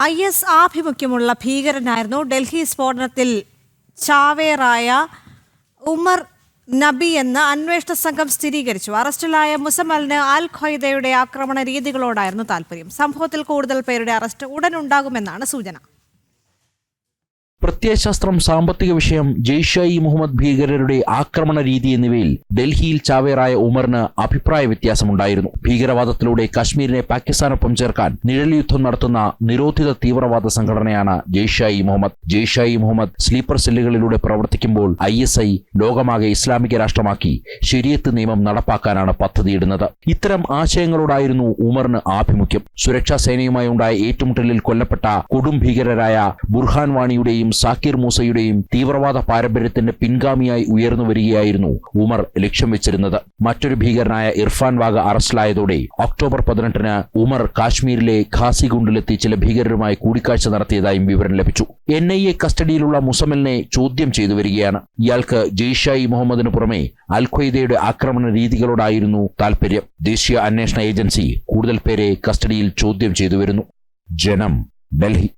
I S ആഭിമുഖ്യമുള്ള ഭീകരനായിരുന്നു ഡൽഹി സ്ഫോടനത്തിൽ ചാവേറായ ഉമർ നബി എന്ന് അന്വേഷണ സംഘം സ്ഥിരീകരിച്ചു. അറസ്റ്റിലായ മുസമലിന് അൽ ഖ്വയ്ദയുടെ ആക്രമണ രീതികളോടായിരുന്നു താല്പര്യം സംഭവത്തിൽ കൂടുതൽ പേരുടെ അറസ്റ്റ് ഉടൻ ഉണ്ടാകുമെന്നാണ് സൂചന. പ്രത്യയശാസ്ത്രം സാമ്പത്തിക വിഷയം ജെയ്ഷെ ഇ മുഹമ്മദ് ഭീകരരുടെ ആക്രമണ രീതി എന്നിവയിൽ ഡൽഹിയിൽ ചാവേറായ ഉമറിന് അഭിപ്രായ വ്യത്യാസമുണ്ടായിരുന്നു. ഭീകരവാദത്തിലൂടെ കശ്മീരിനെ പാകിസ്ഥാനൊപ്പം ചേർക്കാൻ നിഴൽ യുദ്ധം നടത്തുന്ന നിരോധിത തീവ്രവാദ സംഘടനയാണ് ജെയ്ഷെ ഇ മുഹമ്മദ്. ജെയ്ഷെ ഇ മുഹമ്മദ് സ്ലീപ്പർ സെല്ലുകളിലൂടെ പ്രവർത്തിക്കുമ്പോൾ ഐ എസ് ഐ ലോകമാകെ ഇസ്ലാമിക രാഷ്ട്രമാക്കി ശരിയത്ത് നിയമം നടപ്പാക്കാനാണ് പദ്ധതിയിടുന്നത്. ഇത്തരം ആശയങ്ങളോടായിരുന്നു ഉമറിന് ആഭിമുഖ്യം. സുരക്ഷാ സേനയുമായി ഉണ്ടായ ഏറ്റുമുട്ടലിൽ കൊല്ലപ്പെട്ട കൊടും ഭീകരരായ ബുർഹാൻ വാണിയുടെയും സാക്കിർ മൂസയുടെയും തീവ്രവാദ പാരമ്പര്യത്തിന്റെ പിൻഗാമിയായി ഉയർന്നു വരികയായിരുന്നു ഉമർ ലക്ഷ്യം വെച്ചിരുന്നത്. മറ്റൊരു ഭീകരനായ ഇർഫാൻ വാഗ അറസ്റ്റിലായതോടെ ഒക്ടോബർ പതിനെട്ടിന് ഉമർ കാശ്മീരിലെ ഖാസിഗുണ്ടിലെത്തി ചില ഭീകരരുമായി കൂടിക്കാഴ്ച നടത്തിയതായും വിവരം ലഭിച്ചു. എൻ ഐ എ കസ്റ്റഡിയിലുള്ള മുസമലിനെ ചോദ്യം ചെയ്തു വരികയാണ്. ഇയാൾക്ക് ജെയ്ഷായി മുഹമ്മദിന് പുറമെ അൽ ഖ്വയ്ദയുടെ ആക്രമണ രീതികളോടായിരുന്നു താൽപര്യം. ദേശീയ അന്വേഷണ ഏജൻസി കൂടുതൽ പേരെ കസ്റ്റഡിയിൽ ചോദ്യം ചെയ്തു വരുന്നു. ജനം ഡൽഹി.